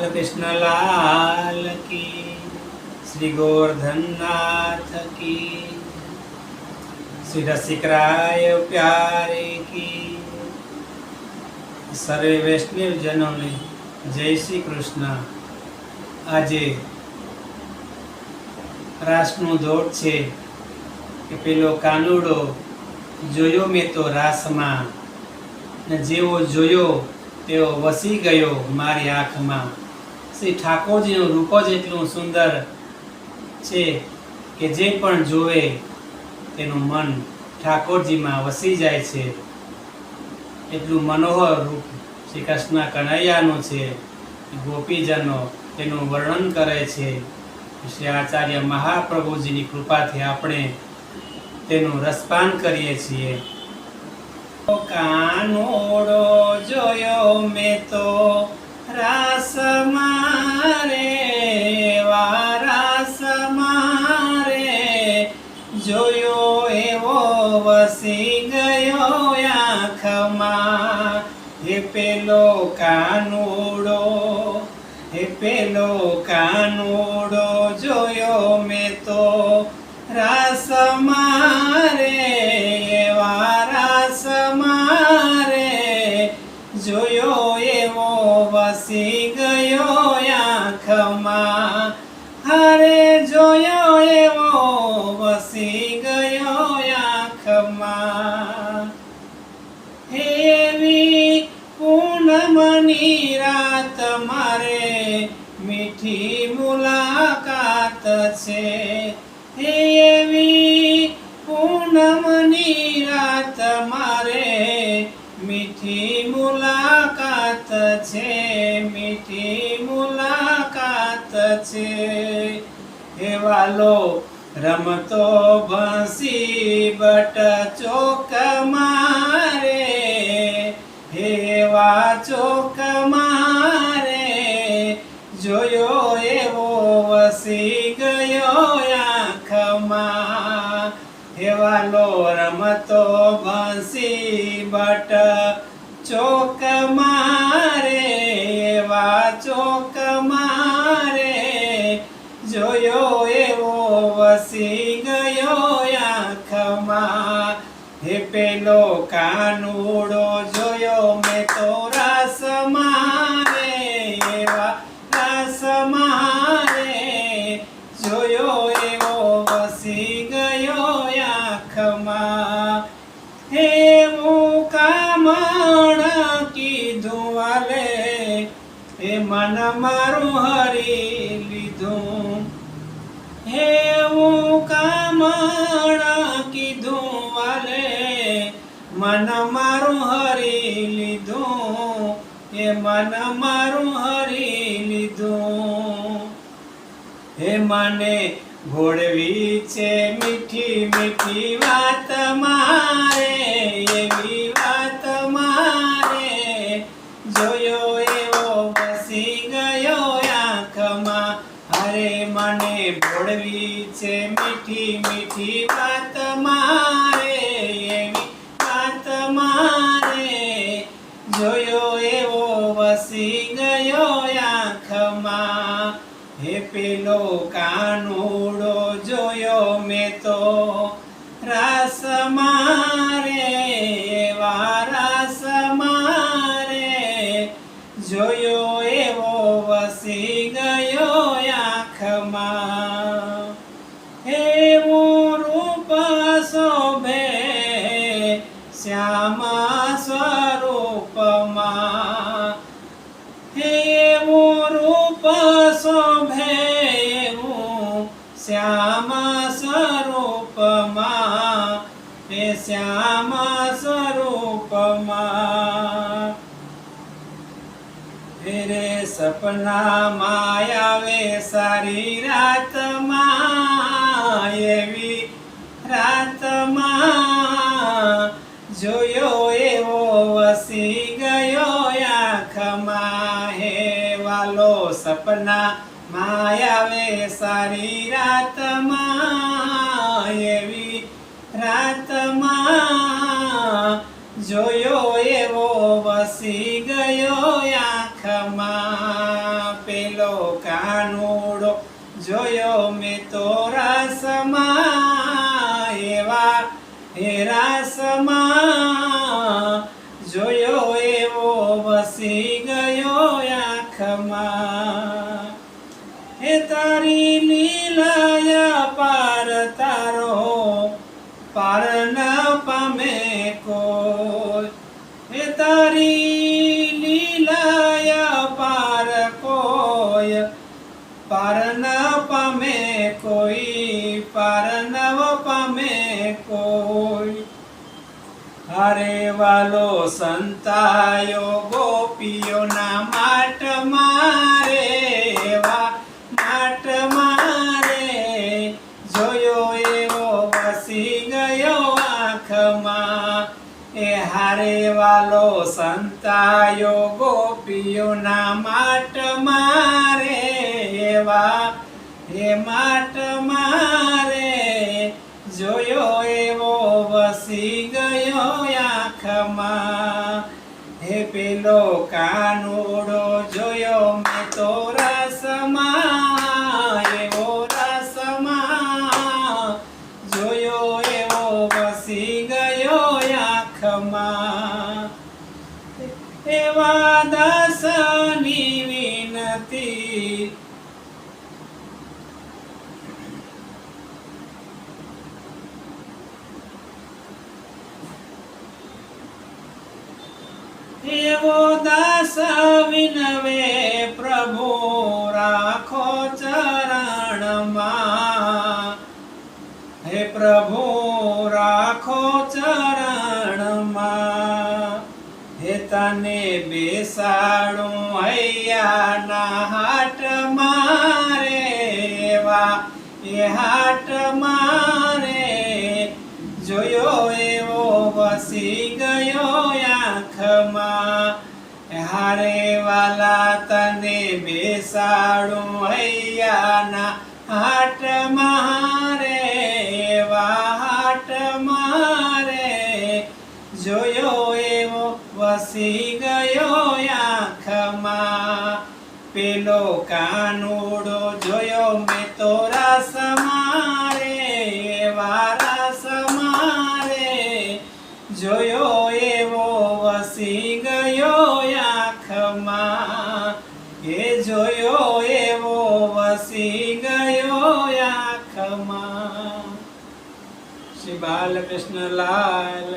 બાલકૃષ્ણલાલ કી શ્રી ગોર્ધનનાથ કી શ્રી રસિકરાય પ્યારે કી સર્વે વૈષ્ણવ જનોને જય શ્રી કૃષ્ણ આજે રાસનો દોટ છે કે પેલો કાનુડો જોયો મેં તો રાસમાં ને જેવો જોયો તેવો વસી ગયો મારી આંખમાં શ્રી ઠાકોરજીનું રૂપ જ એટલું સુંદર છે કે જે પણ જોવે તેનું મન ઠાકોરજીમાં વસી જાય છે. એટલું મનોહર રૂપ શ્રી કૃષ્ણ કનૈયાનું છે. ગોપીજનો તેનું વર્ણન કરે છે. શ્રી આચાર્ય મહાપ્રભુજીની કૃપાથી આપણે તેનું રસપાન કરીએ છીએ. કાનોડો જોયો મેં તો પેલો કાનુડો હે પેલો કાનુડો જોયો મેં તો. રાસ મારે, એવા રાસ મારે, જોયો એવો વસી ગયો. રાત મારે મીઠી મુલાકાત છે. એવી પૂનમની રાત મારે મીઠી મુલાકાત છે, મીઠી મુલાકાત છે. હે વાલો, રમતો ભસી બટ ચોક મારે. હેવા ચોક મારે હેવાલો રમતો બંસી બટ ચોક મારે વા ચોક મારે. જોયો એવો વસી ગયો આંખમાં હે પેલો કાનુડો હે મન મારું હરી લીધું. હે હું કામણ કીધું વાલે. મન મારું હરી લીધું. હે મન મારું હરી લીધું. હે મને ઘોડવી છે મીઠી મીઠી વાત મારે. એવી વાત મારે. જોયો એવો બસી ગયો આંખમાં અરે મને છે મીઠી મીઠી વાત મારે, એવી વાત મારે. જોયો એવો વસી ગયો આંખમાં, હે પેલો કાનુડો જોયો મેં તો રાસ મારે, એવા રાસ મારે. જોયો શોભે એવું શ્યામા સ્વરૂપમાં એ શ્યામા સ્વરૂપમાં ફેરે સપના માયાવે સારી રાતમાં એવી રાતમાં જોયો સપના માયાવે સારી રાતમાં એવી રાતમાં જોયો એવો વસી ગયો આંખમાં પેલો કાનુડો જોયો મેં તો હરે વાલો સંતાયો, ગોપીઓના માટ મારે વા માટ મારે. જોયો એવો વસી ગયો આંખમાં. એ હારે વાલો સંતાયો, ગોપીઓના માટ મારે વા હે માટ મારે જોયો એવો વસી ગયો આંખમાં. હે પેલો કાનુડો જોયો મેં તો રસમાં. એવો રસમાં. જોયો એવો વસી ગયો આંખમાં. એવા દાસની એવો દાસ વિનવે પ્રભુ રાખો ચરણમાં. હે પ્રભુ રાખો ચરણમાં. હે તને બેસાડું હૈયાના હાટ મારેવા એ હાટ મારે આંખમાં હારે વાલા તને બેસાડું હૈયાના હાટ મારે વાટ મારે જોયો એવો વસી ગયો આંખમાં પેલો કાનુડો આંખમાં શ્રી બાલકૃષ્ણ લાલ